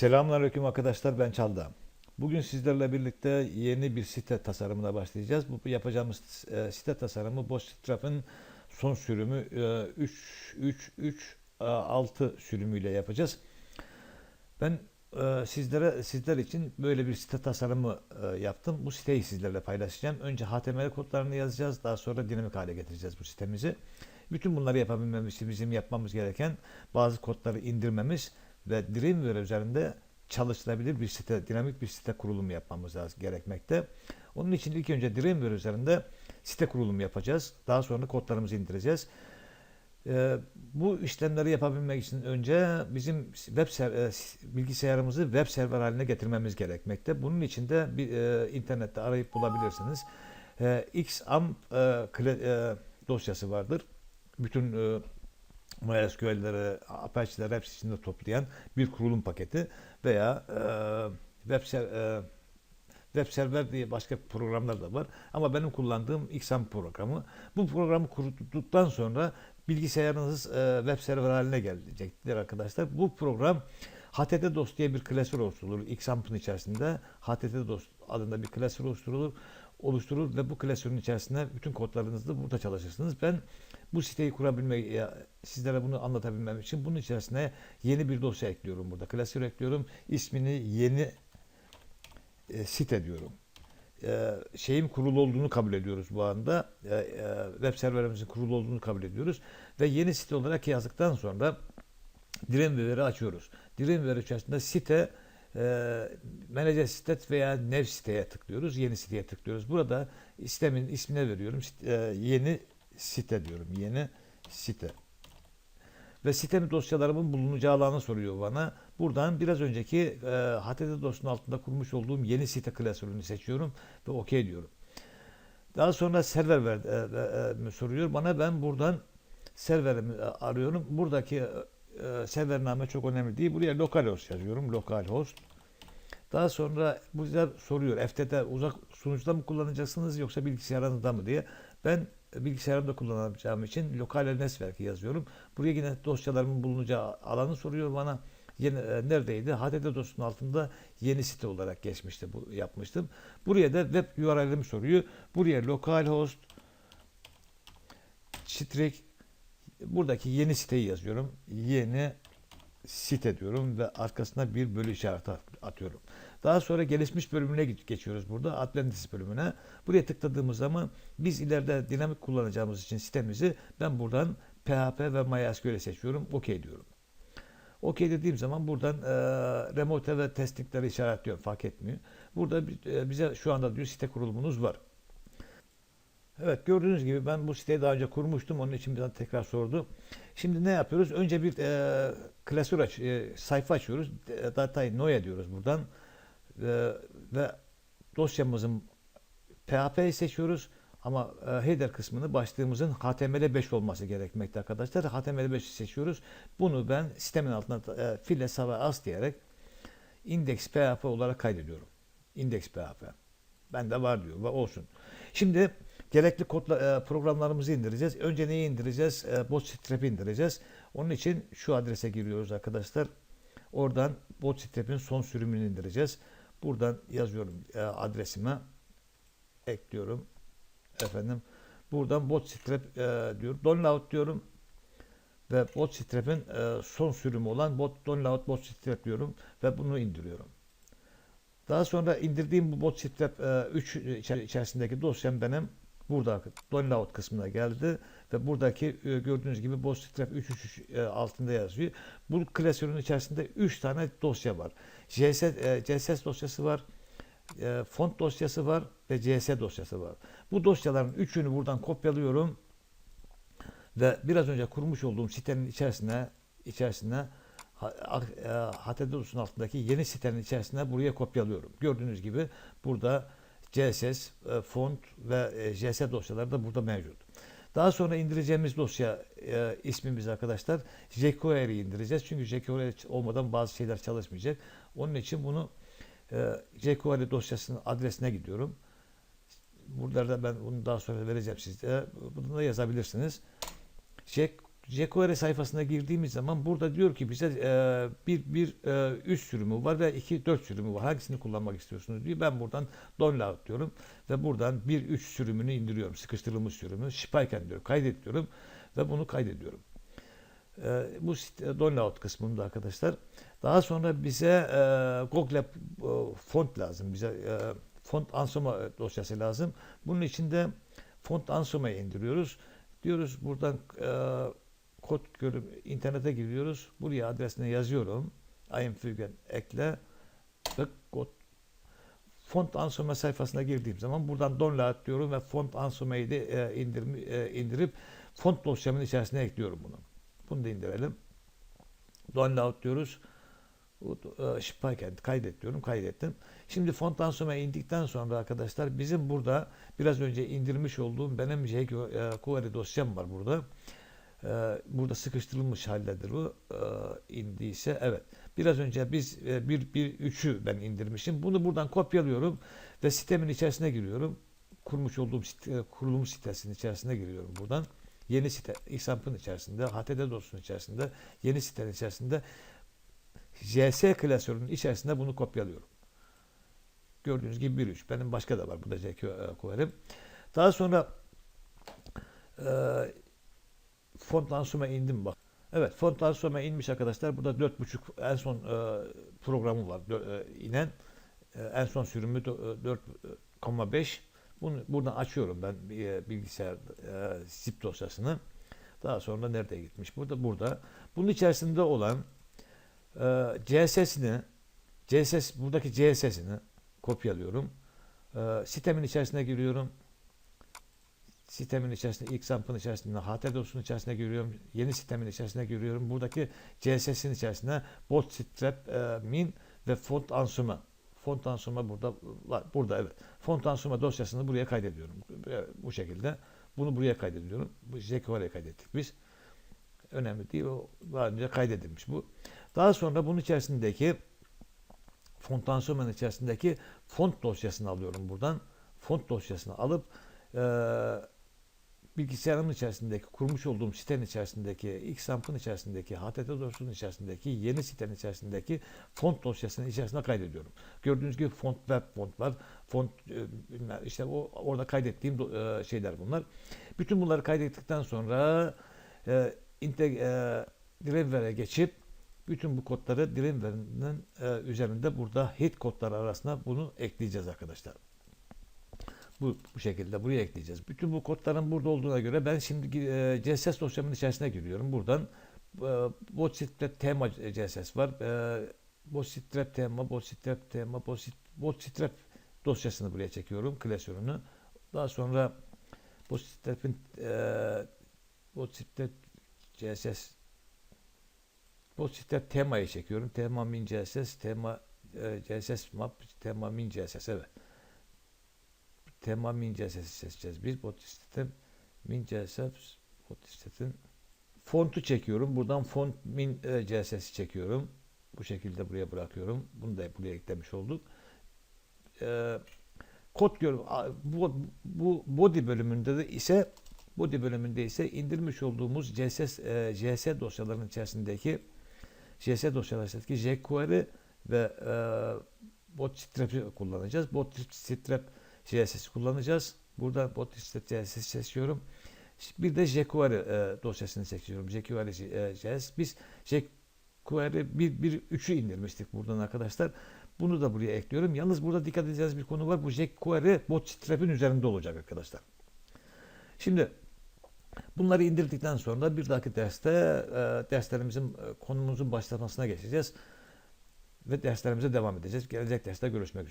Selamünaleyküm arkadaşlar ben Çaldağ. Bugün sizlerle birlikte yeni bir site tasarımına başlayacağız. Bu yapacağımız e, site tasarımı Bootstrap'ın son sürümü e, 3.3.3.6 sürümüyle yapacağız. Ben e, sizlere sizler için böyle bir site tasarımı e, yaptım. Bu siteyi sizlerle paylaşacağım. Önce HTML kodlarını yazacağız. Daha sonra dinamik hale getireceğiz bu sitemizi. Bütün bunları yapabilmemiz için bizim yapmamız gereken bazı kodları indirmemiz ve Dreamweaver üzerinde çalışılabilir bir site, dinamik bir site kurulumu yapmamız lazım gerekmekte. Onun için ilk önce Dreamweaver üzerinde site kurulumu yapacağız. Daha sonra kodlarımızı indireceğiz. Ee, bu işlemleri yapabilmek için önce bizim web ser- e, bilgisayarımızı web server haline getirmemiz gerekmekte. Bunun için de bir e, internette arayıp bulabilirsiniz. E, XAMPP e, kle- e, dosyası vardır. Bütün e, MySQL'leri, Apache'leri hepsi içinde toplayan bir kurulum paketi veya e, web e, web server diye başka programlar da var. Ama benim kullandığım XAMPP programı. Bu programı kurduktan sonra bilgisayarınız e, web server haline gelecektir arkadaşlar. Bu program HTTPS diye bir klasör oluşturulur. XAMPP'ın içerisinde HTTPS adında bir klasör oluşturulur oluşturur ve bu klasörün içerisinde bütün kodlarınızı burada çalışırsınız. Ben bu siteyi kurabilmek, sizlere bunu anlatabilmem için bunun içerisine yeni bir dosya ekliyorum burada. Klasör ekliyorum. İsmini yeni e, site diyorum. E, şeyin kurulu olduğunu kabul ediyoruz bu anda. E, e, web serverimizin kurulu olduğunu kabul ediyoruz. Ve yeni site olarak yazdıktan sonra Dreamweaver'ı açıyoruz. Dreamweaver içerisinde site e, Manager site veya Nev siteye tıklıyoruz. Yeni siteye tıklıyoruz. Burada sistemin ismine veriyorum. E, yeni site diyorum. Yeni site. Ve sitem dosyalarımın bulunacağı alanı soruyor bana. Buradan biraz önceki e, HTTP dosyanın altında kurmuş olduğum yeni site klasörünü seçiyorum ve OK diyorum. Daha sonra server ver, e, e, e, soruyor bana. Ben buradan serverimi e, arıyorum. Buradaki e, e, servername çok önemli değil. Buraya localhost yazıyorum. Localhost. Daha sonra bu bize soruyor. FTP uzak sunucuda mı kullanacaksınız yoksa bilgisayarınızda mı diye. Ben bilgisayarımda kullanacağım için lokal network yazıyorum. Buraya yine dosyalarımın bulunacağı alanı soruyor bana. Yeni, e, neredeydi? HTTP dosyanın altında yeni site olarak geçmişti bu yapmıştım. Buraya da web URL'imi soruyor. Buraya localhost string buradaki yeni siteyi yazıyorum. Yeni site diyorum ve arkasına bir bölü işareti atıyorum. Daha sonra gelişmiş bölümüne geçiyoruz burada. Atlantis bölümüne. Buraya tıkladığımız zaman biz ileride dinamik kullanacağımız için sitemizi ben buradan PHP ve MySQL seçiyorum. OK diyorum. OK dediğim zaman buradan e, remote ve testingleri işaretliyorum. Fark etmiyor. Burada e, bize şu anda diyor site kurulumunuz var. Evet gördüğünüz gibi ben bu siteyi daha önce kurmuştum. Onun için bir tekrar sordu. Şimdi ne yapıyoruz? Önce bir e, klasör aç, e, sayfa açıyoruz. Datayı noya diyoruz buradan. E, ve dosyamızın PHP'yi seçiyoruz. Ama e, header kısmını başlığımızın HTML5 olması gerekmekte arkadaşlar. HTML5'i seçiyoruz. Bunu ben sistemin altına e, file sava as diyerek index PHP olarak kaydediyorum. Index PHP. Bende var diyor olsun. Şimdi gerekli kodla, e, programlarımızı indireceğiz. Önce neyi indireceğiz? E, Bootstrap'i indireceğiz. Onun için şu adrese giriyoruz arkadaşlar. Oradan Bootstrap'in son sürümünü indireceğiz. Buradan yazıyorum e, adresime. Ekliyorum. Efendim. Buradan Bootstrap e, diyor. Download diyorum. Ve Bootstrap'in e, son sürümü olan bot, Download Bootstrap diyorum. Ve bunu indiriyorum. Daha sonra indirdiğim bu Bootstrap e, 3 içerisindeki dosyam benim burada download kısmına geldi ve buradaki e, gördüğünüz gibi Bootstrap 3.3 e, altında yazıyor. Bu klasörün içerisinde 3 tane dosya var. CSS, e, CSS dosyası var, font dosyası var ve CS dosyası var. Bu dosyaların üçünü buradan kopyalıyorum ve biraz önce kurmuş olduğum sitenin içerisine içerisine HTTPS'in altındaki yeni sitenin içerisine buraya kopyalıyorum. Gördüğünüz gibi burada CSS, e, font ve e, JS dosyaları da burada mevcut. Daha sonra indireceğimiz dosya e, ismimiz arkadaşlar jQuery indireceğiz. Çünkü jQuery olmadan bazı şeyler çalışmayacak. Onun için bunu e, jQuery dosyasının adresine gidiyorum. Burada da ben bunu daha sonra vereceğim size. Bunu da yazabilirsiniz. jQuery sayfasına girdiğimiz zaman burada diyor ki bize e, bir, bir e, üst sürümü var ve iki dört sürümü var. Hangisini kullanmak istiyorsunuz diyor. Ben buradan download diyorum ve buradan bir üç sürümünü indiriyorum. Sıkıştırılmış sürümü. Spiken diyor. Kaydet diyorum ve bunu kaydediyorum. E, bu site- download kısmında arkadaşlar. Daha sonra bize e, Google e, font lazım. Bize e, font ansoma dosyası lazım. Bunun için de font ansomayı indiriyoruz. Diyoruz buradan e, kod görüp internete giriyoruz. Buraya adresine yazıyorum. Einfügen ekle ve kod font ansoma sayfasına girdiğim zaman buradan download diyorum ve font ansomayı da e, e, indirip font dosyamın içerisine ekliyorum bunu. Bunu da indirelim. Download diyoruz. Bu, e, kaydet diyorum. Kaydettim. Şimdi font ansomaya indikten sonra arkadaşlar bizim burada biraz önce indirmiş olduğum benim jQuery dosyam var burada. E, burada sıkıştırılmış haldedir bu. E, indiyse evet. Biraz önce biz e, bir, bir üçü ben indirmişim. Bunu buradan kopyalıyorum ve sitemin içerisine giriyorum. Kurmuş olduğum site, kurulum sitesinin içerisine giriyorum buradan. Yeni site, XAMP'ın içerisinde, HTTP dosyasunun içerisinde, yeni sitenin içerisinde JS klasörünün içerisinde bunu kopyalıyorum. Gördüğünüz gibi 1.3. Benim başka da var. Bu da jQuery'm. Daha sonra e, font lansuma indim bak. Evet font lansuma inmiş arkadaşlar. Burada 4.5 en son e, programı var. Dö- e, inen e, en son sürümü dö- e, 4.5. Bunu buradan açıyorum ben e, bilgisayar e, zip dosyasını. Daha sonra nerede gitmiş? Burada burada. Bunun içerisinde olan e, CSS'ini CSS buradaki CSS'ini kopyalıyorum. E, sitemin içerisine giriyorum. Sitemin içerisinde ilk sampın içerisinde HT dosyasunun içerisine giriyorum. Yeni sitemin içerisine giriyorum. Buradaki CSS'in içerisine bootstrap e, min ve font ansuma. Font ansuma burada var. Burada evet. Font ansuma dosyasını buraya kaydediyorum. Bu şekilde. Bunu buraya kaydediyorum. Bu jQuery'e kaydettik biz. Önemli değil. O daha önce kaydedilmiş bu. Daha sonra bunun içerisindeki font ansömen içerisindeki font dosyasını alıyorum buradan. Font dosyasını alıp bilgisayarımın içerisindeki kurmuş olduğum sitenin içerisindeki Xamp'ın içerisindeki HTTP dosyasunun içerisindeki yeni sitenin içerisindeki font dosyasının içerisine kaydediyorum. Gördüğünüz gibi font web font var. Font e, bilmem, işte o orada kaydettiğim e, şeyler bunlar. Bütün bunları kaydettikten sonra e, e, geçip bütün bu kodları Dreamweave'nin e, üzerinde burada hit kodları arasına bunu ekleyeceğiz arkadaşlar. Bu, bu şekilde buraya ekleyeceğiz. Bütün bu kodların burada olduğuna göre ben şimdi e, CSS dosyamın içerisine giriyorum. Buradan e, Bootstrap tema CSS var. E, Bootstrap tema, Bootstrap tema, Bootstrap, dosyasını buraya çekiyorum. Klasörünü. Daha sonra Bootstrap'in e, Bootstrap CSS Bootstrap temayı çekiyorum. Tema min CSS, tema e, CSS map, tema min CSS evet. Tema min CSS seçeceğiz. Biz Bootstrap min CSS Bootstrap'in fontu çekiyorum. Buradan font min e, CSS'i çekiyorum. Bu şekilde buraya bırakıyorum. Bunu da buraya eklemiş olduk. E, kod gör bu, bu body bölümünde de ise body bölümünde ise indirmiş olduğumuz CSS e, JS dosyalarının içerisindeki JS dosyalarındaki jQuery ve e, Bootstrap'i kullanacağız. Bootstrap CSS'i kullanacağız. Burada Bootstrap CSS seçiyorum. Bir de jQuery e, dosyasını seçiyorum. jQuery e, JS. Biz jQuery 1.3'ü indirmiştik buradan arkadaşlar. Bunu da buraya ekliyorum. Yalnız burada dikkat edeceğiniz bir konu var. Bu jQuery Bootstrap'in üzerinde olacak arkadaşlar. Şimdi bunları indirdikten sonra bir dahaki derste e, derslerimizin e, konumuzun başlamasına geçeceğiz ve derslerimize devam edeceğiz. Gelecek derste görüşmek üzere.